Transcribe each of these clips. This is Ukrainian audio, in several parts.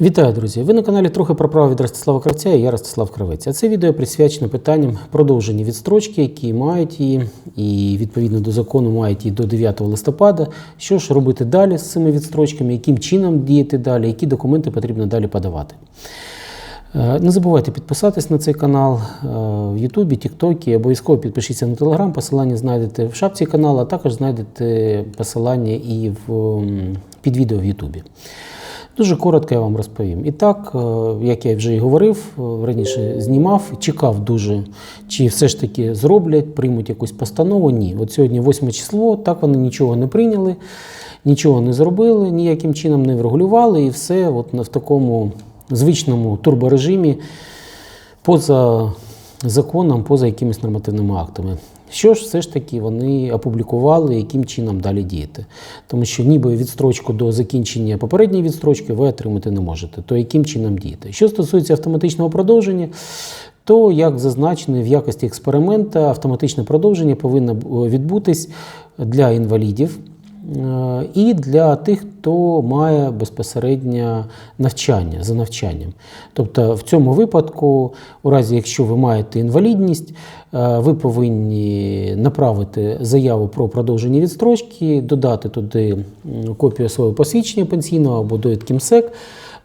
Вітаю, друзі! Ви на каналі трохи про право від Ростислава Кравця і я Ростислав Кравець. А це відео присвячено питанням продовження відстрочки, які мають її, і відповідно до закону мають її до 9 листопада. Що ж робити далі з цими відстрочками, яким чином діяти далі, які документи потрібно далі подавати. Е, Не забувайте підписатись на цей канал е, в Ютубі, Тіктокі. Обов'язково підпишіться на Телеграм. Посилання знайдете в шапці каналу, а також знайдете посилання і в, під відео в Ютубі. Дуже коротко я вам розповім. І так, е, як я вже і говорив, е, раніше знімав, чекав дуже, чи все ж таки зроблять, приймуть якусь постанову. Ні. От сьогодні 8 число, так вони нічого не прийняли, нічого не зробили, ніяким чином не врегулювали, і все от в такому звичному турборежимі поза законом, поза якимись нормативними актами. Що ж все ж таки вони опублікували, яким чином далі діяти? Тому що ніби відстрочку до закінчення попередньої відстрочки ви отримати не можете. То яким чином діяти? Що стосується автоматичного продовження, то як зазначено в якості експеримента, автоматичне продовження повинно відбутись для інвалідів. І для тих, хто має безпосереднє навчання за навчанням. Тобто, в цьому випадку, у разі якщо ви маєте інвалідність, е, ви повинні направити заяву про продовження відстрочки, додати туди копію свого посвідчення пенсійного або довідки МСЕК.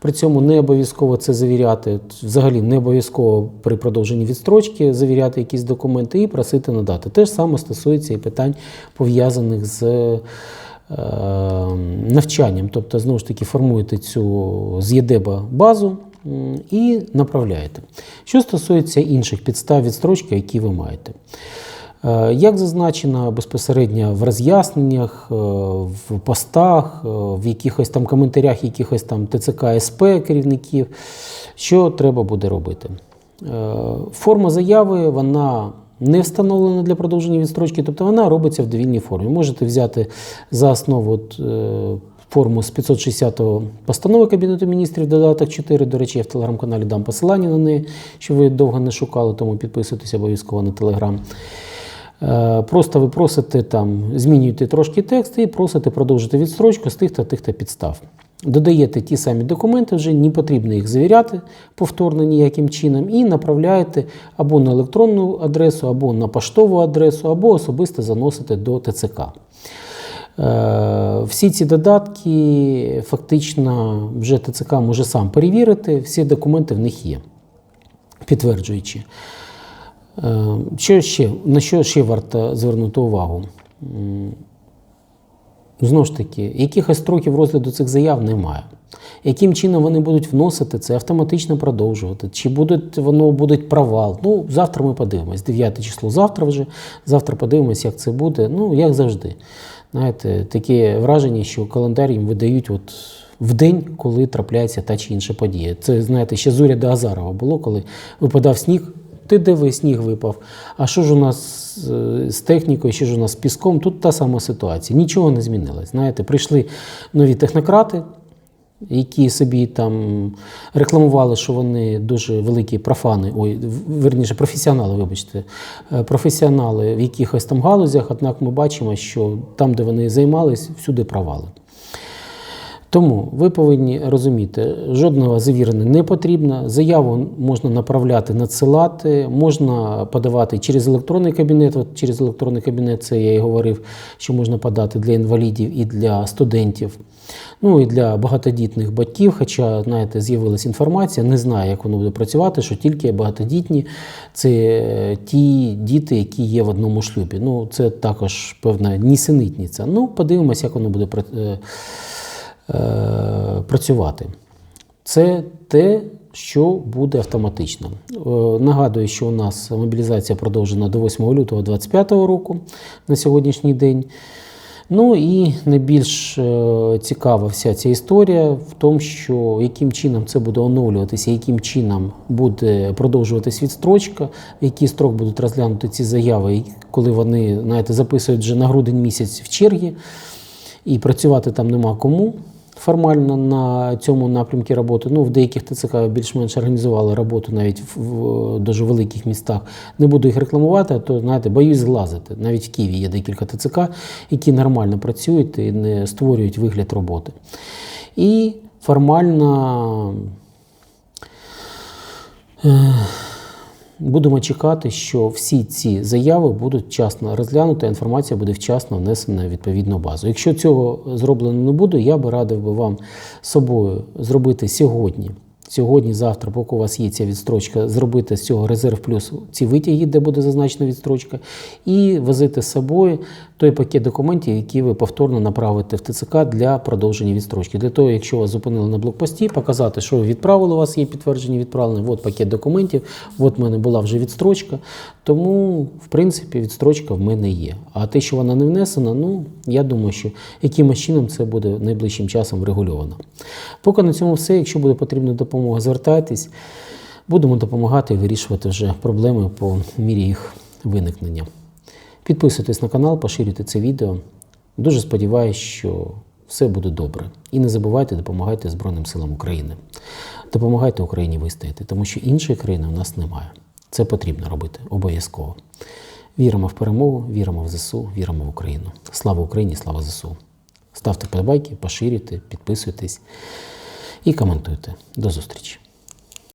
При цьому не обов'язково це завіряти. Взагалі не обов'язково при продовженні відстрочки завіряти якісь документи і просити надати. Те ж саме стосується і питань пов'язаних з е, навчанням. Тобто, знову ж таки, формуєте цю з ЄДЕБа базу і направляєте. Що стосується інших підстав відстрочки, які ви маєте. Е, Як зазначено безпосередньо в роз'ясненнях, е, в постах, е, в якихось там коментарях, якихось там ТЦК СП керівників, що треба буде робити? Е, Форма заяви вона не встановлена для продовження відстрочки, тобто вона робиться в довільній формі. Можете взяти за основу от, е, форму з 560 постанови Кабінету міністрів, додаток 4. До речі, я в телеграм-каналі дам посилання на неї, щоб ви довго не шукали, тому підписуйтесь обов'язково на телеграм. Е, Просто ви просите там, змінюєте трошки текст і просите продовжити відстрочку з тих та тих та підстав. Додаєте ті самі документи, вже не потрібно їх завіряти повторно ніяким чином, і направляєте або на електронну адресу, або на поштову адресу, або особисто заносите до ТЦК. Е, Всі ці додатки фактично вже ТЦК може сам перевірити, всі документи в них є, підтверджуючи. Е, Що ще, на що ще варто звернути увагу? М, Знову ж таки, якихось строків розгляду цих заяв немає. Яким чином вони будуть вносити це, автоматично продовжувати? Чи будуть, воно буде провал? Ну, завтра ми подивимось. 9 число завтра вже. Завтра подивимось, як це буде. Ну, як завжди. Знаєте, таке враження, що календар їм видають от в день, коли трапляється та чи інша подія. Це, знаєте, ще з уряду Азарова було, коли випадав сніг. Ти диви, сніг випав. А що ж у нас е, з технікою, що ж у нас з піском? Тут та сама ситуація. Нічого не змінилось. Знаєте, прийшли нові технократи, які собі там рекламували, що вони дуже великі профани, ой, верніше, професіонали, вибачте, е, професіонали в якихось там галузях, однак ми бачимо, що там, де вони займались, всюди провали. Тому ви повинні розуміти, жодного завірення не потрібно. Заяву можна направляти, надсилати, можна подавати через електронний кабінет. От через електронний кабінет це я і говорив, що можна подати для інвалідів і для студентів, ну і для багатодітних батьків. Хоча, знаєте, з'явилася інформація, не знаю, як воно буде працювати, що тільки багатодітні це е, ті діти, які є в одному шлюбі. Ну, це також певна нісенітниця. Ну, подивимося, як воно буде пра- е, е, працювати. Це те, що буде автоматично. Е, Нагадую, що у нас мобілізація продовжена до 8 лютого 2025 року на сьогоднішній день. Ну і найбільш е, цікава вся ця історія в тому, що яким чином це буде оновлюватися, яким чином буде продовжуватись відстрочка, який строк будуть розглянути ці заяви, коли вони знаєте, записують вже на грудень місяць в чергі, і працювати там нема кому формально на цьому напрямку роботи. Ну, в деяких ТЦК більш-менш організували роботу навіть в, в дуже великих містах. Не буду їх рекламувати, а то знаєте, боюсь зглазити. Навіть в Києві є декілька ТЦК, які нормально працюють і не створюють вигляд роботи. І формально е, будемо чекати, що всі ці заяви будуть вчасно розглянуті, інформація буде вчасно внесена в відповідну базу. Якщо цього зроблено не буде, я би радив би вам собою зробити сьогодні. Сьогодні, завтра, поки у вас є ця відстрочка, зробити з цього резерв плюс ці витяги, де буде зазначена відстрочка, і возити з собою той пакет документів, які ви повторно направите в ТЦК для продовження відстрочки. Для того, якщо вас зупинили на блокпості, показати, що ви відправили, у вас є підтвердження відправлення, от пакет документів, от в мене була вже відстрочка. Тому, в принципі, відстрочка в мене є. А те, що вона не внесена, ну я думаю, що якимось чином це буде найближчим часом врегульовано. Поки на цьому все. Якщо буде потрібна допомога, звертайтесь. Будемо допомагати вирішувати вже проблеми по мірі їх виникнення. Підписуйтесь на канал, поширюйте це відео. Дуже сподіваюся, що все буде добре. І не забувайте допомагайте Збройним силам України. Допомагайте Україні вистояти, тому що іншої країни у нас немає. Це потрібно робити обов'язково. Віримо в перемогу, віримо в ЗСУ, віримо в Україну. Слава Україні, слава ЗСУ. Ставте подобайки, поширюйте, підписуйтесь і коментуйте. До зустрічі!